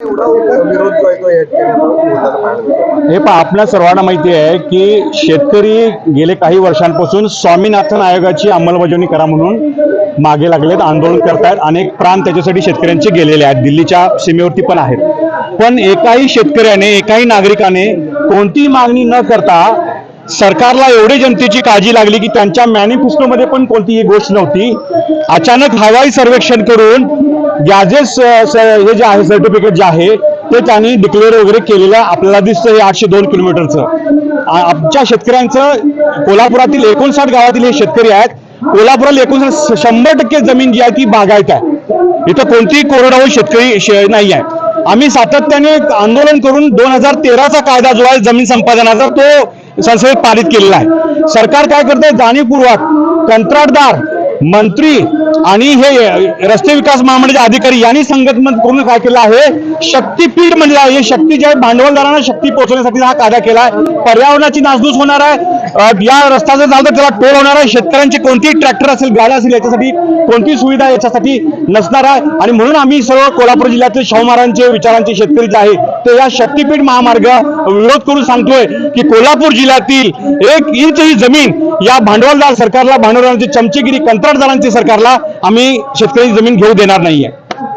हे पहा आपल्या सर्वांना माहिती आहे की शेतकरी गेले काही वर्षांपासून स्वामीनाथन आयोगाची अंमलबजावणी करा म्हणून मागे लागलेत आंदोलन करतायत. अनेक प्राण त्याच्यासाठी शेतकऱ्यांचे गेलेले आहेत. दिल्लीच्या सीमेवरती पण आहेत. पण एकाही शेतकऱ्याने एकाही नागरिकाने कोणतीही मागणी न करता सरकारला एवढी जनतेची काळजी लागली की त्यांच्या मॅनिफेस्टोमध्ये पण कोणतीही गोष्ट नव्हती. अचानक हवाई सर्वेक्षण करून गॅजेट्स हे जे आहे सर्टिफिकेट जे आहे ते त्यांनी डिक्लेअर वगैरे केलेलं आपल्याला दिसतं हे आठशे दोन किलोमीटरचं. आमच्या शेतकऱ्यांचं कोल्हापुरातील एकोणसाठ गावातील हे शेतकरी आहेत. कोल्हापुरात एकोणसाठ शंभर टक्के जमीन जी आहे ती बागायत आहे. इथं कोणतीही कोरडवाहू शेतकरी शे- नाही आहे. आम्ही सातत्याने आंदोलन करून दोन हजार तेराचा कायदा जो आहे जमीन संपादनाचा तो संसदेत पारित केलेला आहे. सरकार काय करतंय? जाणीवपूर्वक कंत्राटदार मंत्री आणि हे रस्ते विकास महामंडळाचे अधिकारी यांनी संघटन करून काय केलं आहे? शक्तीपीठ म्हणजे आहे हे शक्ती जे भांडवलदारांना शक्ती पोहोचवण्यासाठी हा कायदा केला आहे. पर्यावरणाची नासधूस होणार आहे. या रस्ता जर झालं तर त्याला टोल होणार आहे. शेतकऱ्यांचे कोणतीही ट्रॅक्टर असेल गाड्या असेल याच्यासाठी कोणतीही सुविधा याच्यासाठी नसणार आहे. आणि म्हणून आम्ही सर्व कोल्हापूर जिल्ह्यातील शाहू महाराजांचे विचारांचे शेतकरी जे आहे ते या शक्तीपीठ महामार्ग विरोध करून सांगतोय की कोल्हापूर जिल्ह्यातील एक इंच ही जमीन या भांडवलदार सरकारला भांडवलदारांची चमचेगिरी कंत्राटदारांची सरकारला आम्ही शेतकरी जमीन घेऊ देणार नाहीये.